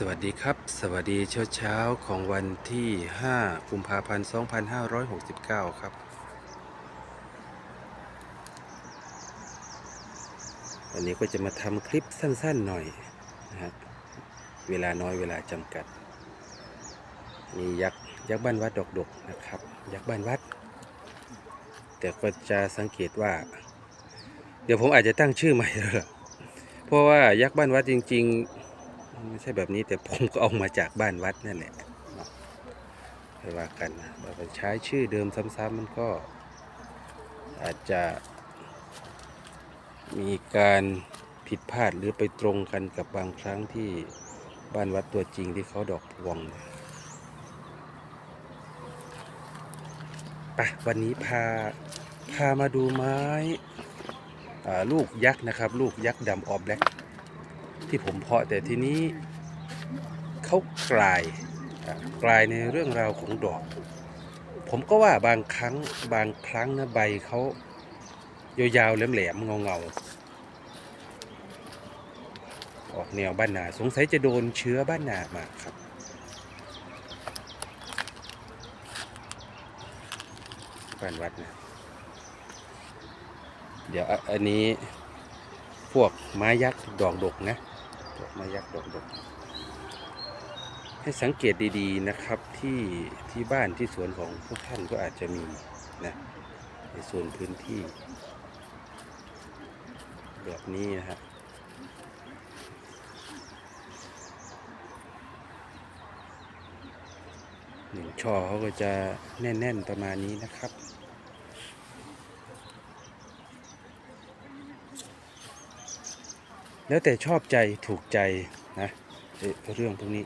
สวัสดีครับ สวัสดีเช้าเช้าของวันที่ 5 กุมภาพันธ์ 2569 ครับ วันนี้ก็จะมาทำคลิปสั้นๆหน่อยนะฮะเวลาน้อยเวลาจำกัด นี่ยักษ์ยักษ์บ้านวัดดอกดกนะครับ ยักษ์บ้านวัด แต่ก็จะสังเกตว่า เดี๋ยวผมอาจจะตั้งชื่อใหม่แล้วเพราะว่ายักษ์บ้านวัดจริง ๆ ไม่ใช่แบบนี้แต่ผมก็เอามาจากบ้านวัดนั่นแหละเนาะไม่ว่ากันนะเราไปใช้ชื่อเดิมซ้ำๆมันก็ อาจจะมีการผิดพลาดหรือไปตรงกันกับบางครั้งที่บ้านวัดตัวจริงที่เขาดอกพวงไปวันนี้พาพามาดูไม้ลูกยักษ์นะครับ ลูกยักษ์ดำออแบล็ก ที่ผมเพาะแต่ทีนี้เขากลายกลายในเรื่องราวของดอก ผมก็ว่าบางครั้งบางครั้งนะใบเขายาวๆแหลมๆเงาๆออกแนวบ้านนาสงสัยจะโดนเชื้อบ้านนามาครับบ้านวัดนะเดี๋ยวอันนี้พวกไม้ยักษ์ดอกดกนะ พวกไม้ยักษ์ดอกดกให้สังเกตดีๆนะครับที่ที่บ้านที่สวนของพวกท่านก็อาจจะมีนะในส่วนพื้นที่ แบบนี้นะฮะหนึ่งช่อเขาก็จะแน่น ๆ ประมาณนี้นะครับ แล้วแต่ชอบใจถูกใจนะเอ่อเรื่องพวกนี้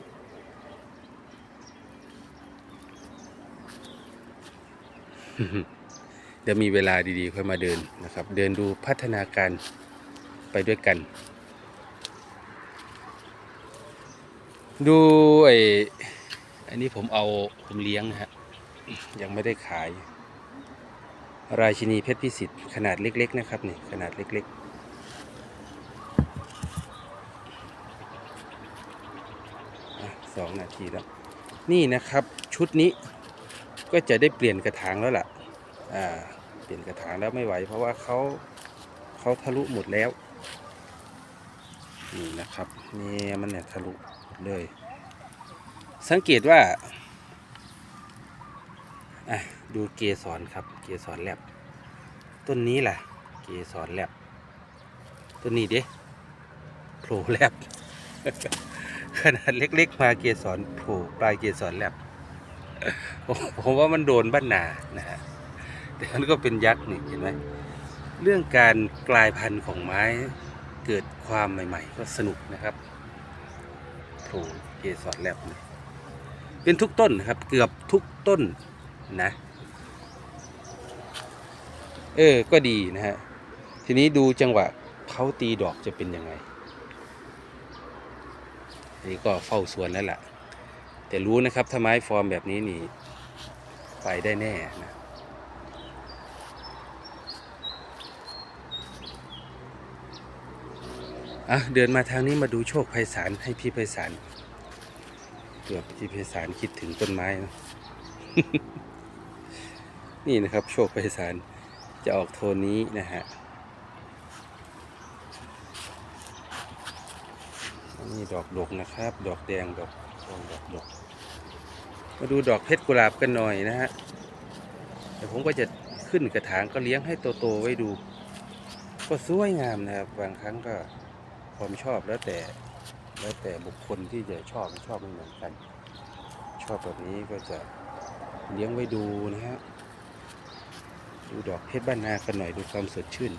เดี๋ยวมีเวลาดีๆ ค่อยมาเดินนะครับ เดินดูพัฒนาการไปด้วยกัน ดูไอ้อันนี้ผมเอาผมเลี้ยงนะฮะยังไม่ได้ขาย ราชินีเพชรพิสิทธิ์ขนาดเล็ก ๆ นะครับนี่ขนาดเล็ก ๆ อะสองนาทีแล้ว นี่นะครับชุดนี้ก็จะได้เปลี่ยนกระถางแล้วล่ะอ่าเปลี่ยนกระถางแล้วไม่ไหว เพราะว่าเขาเขาทะลุหมดแล้ว นี่นะครับนี่มันเนี่ยทะลุเลย สังเกตว่าอะดูเกสรครับ เกสรแลบต้นนี้แหละเกสรแลบต้นนี้เด้โผล่แลบ ขนาดเล็กๆ มาเกสรโผล่ปลายเกสรแลบผมผมว่ามันโดนบ้านนานะฮะแต่มันก็เป็นยักษ์นี่เห็นไหมเรื่องการกลายพันธุ์ของไม้เกิดความใหม่ ๆ ก็สนุกนะครับโผล่เกสรแลบนี่เป็นทุกต้นนะครับ เกือบทุกต้นนะ เออ ก็ดีนะฮะ ทีนี้ดูจังหวะเขาตีดอกจะเป็นยังไง อันนี้ก็เฝ้าสวนแล้วล่ะ แต่รู้นะครับถ้าไม้ฟอร์มแบบนี้นี่ ไปได้แน่นะอะเดินมาทางนี้มาดูโชคไพศาลให้พี่ไพศาลเผื่อพี่ไพศาลคิดถึงต้นไม้นะนี่นะครับโชคไพศาลจะออกโทนนี้นะฮะ นี่ดอกดกนะครับ ดอกแดงดอกทองดอกดก มาดูดอกเพชรกุหลาบกันหน่อยนะฮะเดี๋ยวผมก็จะขึ้นกระถางก็เลี้ยงให้โตๆไว้ดู ก็สวยงามนะครับ บางครั้งก็ความชอบแล้วแต่แล้วแต่บุคคลที่จะชอบชอบไม่เหมือนกัน ชอบแบบนี้ก็จะเลี้ยงไว้ดูนะฮะดูดอกเพชรบ้านนากันหน่อยดูความสดชื่น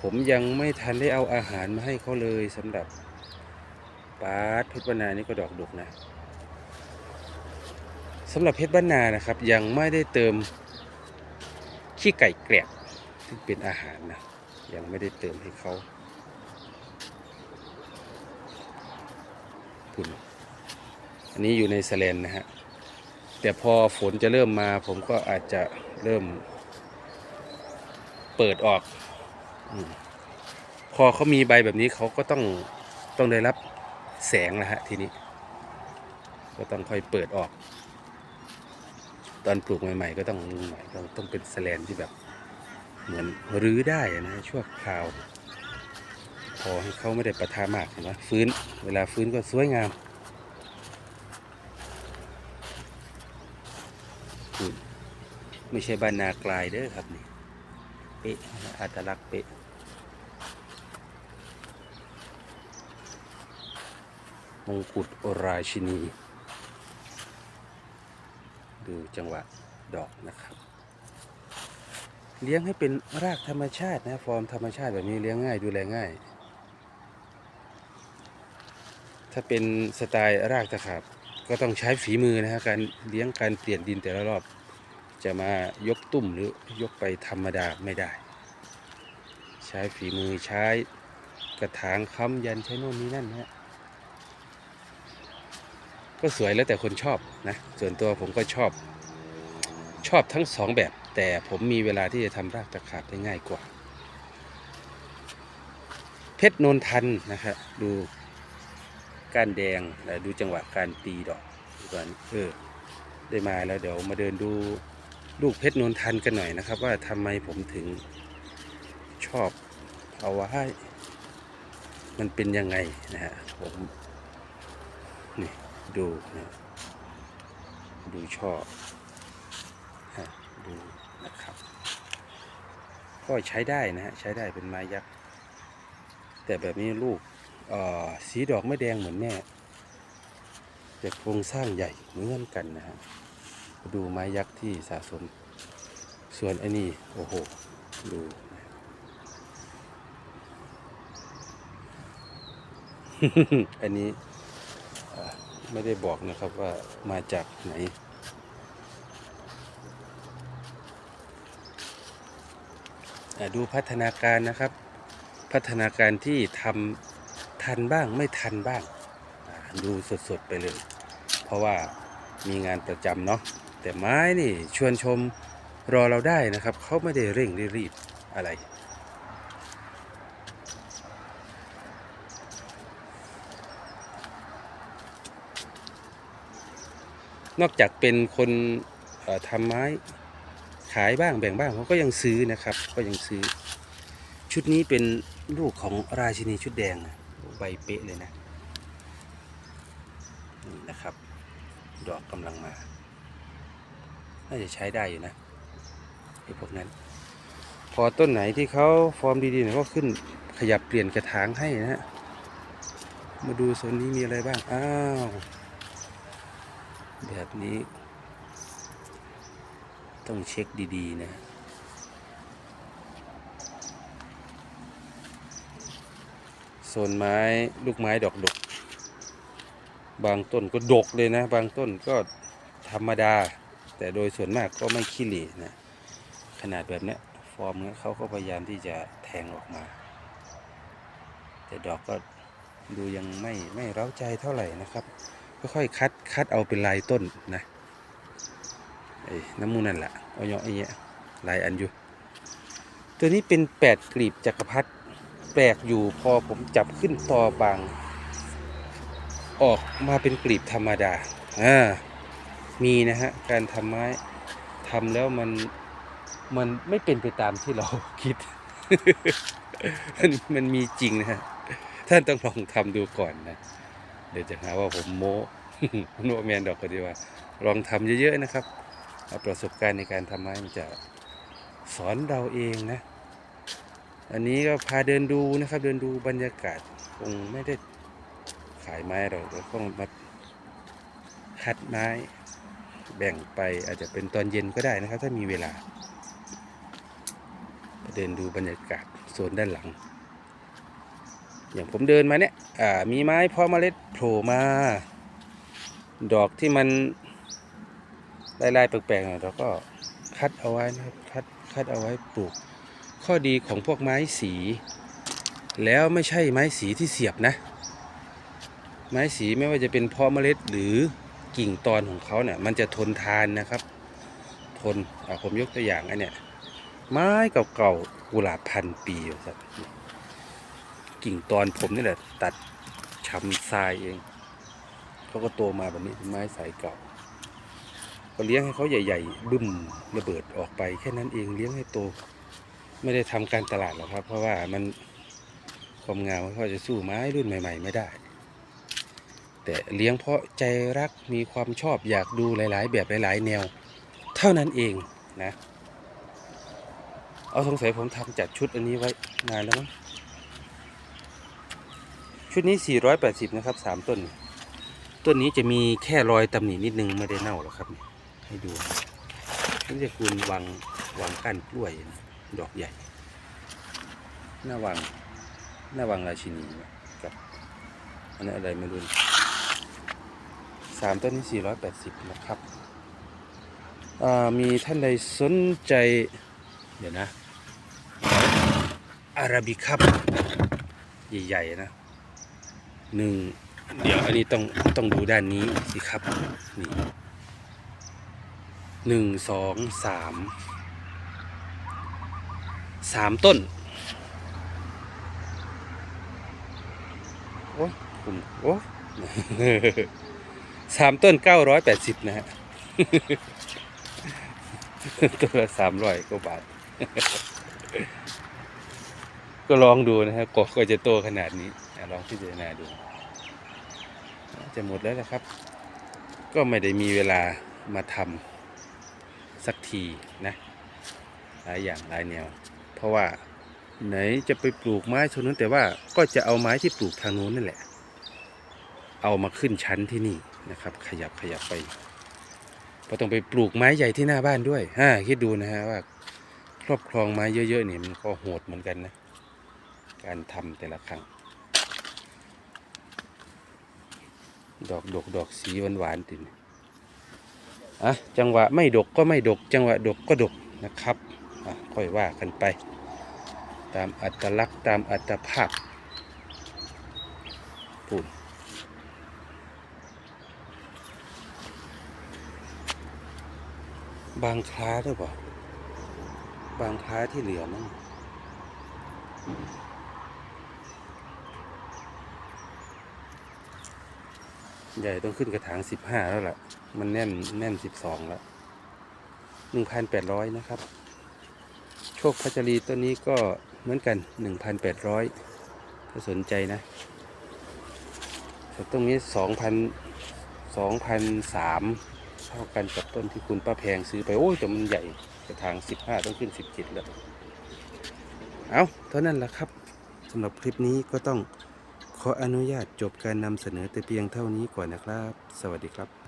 ผมยังไม่ทันได้เอาอาหารมาให้เขาเลยสำหรับ ปาดเพชรบ้านนานี่ก็ดอกดกนะสำหรับเพชรบ้านนานะครับ ยังไม่ได้เติมขี้ไก่แกลบซึ่งเป็นอาหารนะยังไม่ได้เติมให้เขาคุณอันนี้อยู่ในสแลนนะฮะแต่พอฝนจะเริ่มมาผมก็อาจจะเริ่ม เปิดออกอพอเขามีใบแบบนี้เขาก็ต้องต้องได้รับ แสงนะฮะทีนี้ ก็ต้องค่อยเปิดออก ตอนปลูกใหม่ ๆ ก็ต้องใหม่ต้องต้องเป็นแสลนที่แบบ เหมือนรื้อได้นะชั่วคราว พอให้เขาไม่ได้ประทามากเห็นไหมฟื้น เวลาฟื้นก็สวยงามอืมไม่ใช่บ้านนากลายเด้อครับนี่เป๊ะอัตลักษณ์เป๊ะ มงกุฎราชินี ดูจังหวะดอกนะครับ เลี้ยงให้เป็นรากธรรมชาตินะฟอร์มธรรมชาติแบบนี้เลี้ยงง่ายดูแลง่าย ถ้าเป็นสไตล์รากตะขาบก็ต้องใช้ฝีมือนะฮะการเลี้ยงการเปลี่ยนดินแต่ละรอบ จะมายกตุ่มหรือยกไปธรรมดาไม่ได้ ใช้ฝีมือใช้กระถางค้ำยันใช้โน่นนี่นั่นนะฮะ ก็สวยแล้วแต่คนชอบนะ ส่วนตัวผมก็ชอบ ชอบทั้งสองแบบ แต่ผมมีเวลาที่จะทำรากตะขาบได้ง่ายกว่า เพชรนนทันนะครับดูก้านแดงและดูจังหวะการตีดอกก่อนเออได้มาแล้วเดี๋ยวมาเดินดูลูกเพชรนนทันกันหน่อยนะครับ ว่าทำไมผมถึงชอบเอาไว้มันเป็นยังไงนะฮะผมนี่ ดูนะดูช่อฮะดูนะครับ ก็ใช้ได้นะฮะใช้ได้เป็นไม้ยักษ์ แต่แบบนี้ลูกสีดอกไม่แดงเหมือนแม่ แต่โครงสร้างใหญ่เหมือนกันนะฮะดูไม้ยักษ์ที่สะสม ส่วนไอ้นี่โอ้โห ดูอันนี้ ไม่ได้บอกนะครับว่ามาจากไหน ดูพัฒนาการนะครับ พัฒนาการที่ทำทันบ้างไม่ทันบ้าง ดูสดๆไปเลย เพราะว่ามีงานประจำเนาะแต่ไม้นี่ชวนชมรอเราได้นะครับ เขาไม่ได้เร่งรีบอะไร นอกจากเป็นคนเอ่อทำไม้ขายบ้างแบ่งบ้างเขาก็ยังซื้อนะครับ ก็ยังซื้อ ชุดนี้เป็นลูกของราชินีชุดแดงนะใบเป๊ะเลยนะนี่นะครับ ดอกกำลังมาน่าจะใช้ได้อยู่นะไอ้พวกนั้น พอต้นไหนที่เขาฟอร์มดีๆเนี่ยก็ขึ้นขยับเปลี่ยนกระถางให้นะฮะมาดูโซนนี้มีอะไรบ้าง อ้าว แบบนี้ ต้องเช็คดีๆนะโซนไม้ลูกไม้ดอกดก บางต้นก็ดกเลยนะ บางต้นก็ธรรมดา แต่โดยส่วนมากก็ไม่ขี้เหร่นะขนาดแบบนี้ฟอร์มเนี้ยเขาก็พยายามที่จะแทงออกมา แต่ดอกก็ดูยังไม่ไม่เร้าใจเท่าไหร่นะครับ ค่อยๆคัดคัดเอาเป็นลายต้นนะไอ้น้ำมูกนั่นแหละเอาเนาะไอ้เงี้ยลายอันอยู่ ตัวนี้เป็นแปดกลีบจักรพรรดิแปลกอยู่พอผมจับขึ้นตอบาง ออกมาเป็นกลีบธรรมดาอ่ามีนะฮะการทำไม้ทำแล้วมันมันไม่เป็นไปตามที่เราคิด มันมันมีจริงนะฮะท่านต้องลองทำดูก่อนนะ เดี๋ยวจะหาว่าผมโม้โนแมนดอกก็ดีว่า ลองทำเยอะๆนะครับเอาประสบการณ์ในการทำไม้มันจะสอนเราเองนะ อันนี้ก็พาเดินดูนะครับ เดินดูบรรยากาศคงไม่ได้ขายไม้เราเดี๋ยวต้องมาคัดไม้แบ่งไปอาจจะเป็นตอนเย็นก็ได้นะครับ ถ้ามีเวลา เดินดูบรรยากาศโซนด้านหลัง อย่างผมเดินมาเนี่ยมีไม้เพาะเมล็ดโผล่มา ดอกที่มันลายๆแปลกๆเราก็คัดเอาไว้นะครับคัดคัดเอาไว้ปลูก ข้อดีของพวกไม้สี แล้วไม่ใช่ไม้สีที่เสียบนะ ไม้สีไม่ว่าจะเป็นเพาะเมล็ดหรือกิ่งตอนของเขาเนี่ยมันจะทนทานนะครับ ทนผมยกตัวอย่างอันเนี้ยไม้เก่าๆกุหลาบพันปีครับ กิ่งตอนผมนี่แหละ ตัดชำทรายเองเขาก็โตมาแบบนี้ไม้สายเก่า ก็เลี้ยงให้เขาใหญ่ ๆ บึ้มระเบิดออกไป แค่นั้นเองเลี้ยงให้โต ไม่ได้ทำการตลาดหรอกครับ เพราะว่ามันความงามเขาจะสู้ไม้รุ่นใหม่ ๆ ไม่ได้ แต่เลี้ยงเพราะใจรักมีความชอบอยากดูหลาย ๆ แบบหลาย ๆ แนว เท่านั้นเองนะ เอาสงสัยผมทำจัดชุดอันนี้ไว้นานแล้วมั้ง ชุดนี้ 480 นะครับ 3 ต้น ต้นนี้จะมีแค่รอยตำหนินิดนึงไม่ได้เน่าหรอกครับ ให้ดูนี่จะคุณวังวังก้านกล้วยนะดอกใหญ่ หน้าวัง หน้าวังราชินีกับอันนั้อะไรไม่รู้สามต้นนี้ 480 นะครับอ่ามีท่านใดสนใจ เดี๋ยวนะอาราบิคับ ใหญ่ ๆ นะ หนึ่งเดี๋ยวอันนี้ต้องต้องดูด้านนี้สิครับนี่หนึ่งสองสามสามต้นโอ้ผมโอ้สามต้นเก้าร้อยแปดสิบนะฮะตัวละสามร้อยกว่าบาท ก็ลองดูนะฮะก็ก็จะโตขนาดนี้ ลองพิจารณาดูจะหมดแล้วนะครับ ก็ไม่ได้มีเวลามาทำสักทีนะหลายอย่างหลายแนว เพราะว่าไหนจะไปปลูกไม้ชนนั้นแต่ว่าก็จะเอาไม้ที่ปลูกทางนู้นนั่นแหละ เอามาขึ้นชั้นที่นี่นะครับ ขยับขยับไปพราะต้องไปปลูกไม้ใหญ่ที่หน้าบ้านด้วยฮ่าคิดดูนะฮะว่า ครอบครองไม้เยอะๆนี่ยมันก็โหดเหมือนกันนะ การทำแต่ละครั้ง ดอกดกดอกสีหวานหวานตินอะจังหวะไม่ดกก็ไม่ดก จังหวะดกก็ดกนะครับอะค่อยว่ากันไป ตามอัตลักษณ์ตามอัตภาพปุ่นบางคล้าหรือเปล่บางคล้าที่เหลือมั้ง ใหญ่ต้องขึ้นกระถางสิบห้าแล้วล่ะ มันแน่นแน่นสิบสองแล้วหนึ่งพันแปดร้อยนะครับ โชคพัชรีต้นนี้ก็เหมือนกันหนึ่งพันแปดร้อยถ้าสนใจนะแต่ต้นนี้สองพันสองพันสามเท่ากันกับต้นที่คุณป้าแพงซื้อไป โอ้ยแต่มันใหญ่กระถางสิบห้าต้องขึ้นสิบเจ็ดแล้ว เอาเท่านั้นแหละครับสำหรับคลิปนี้ก็ต้อง ขออนุญาตจบการนำเสนอแต่เพียงเท่านี้ก่อนนะครับ สวัสดีครับ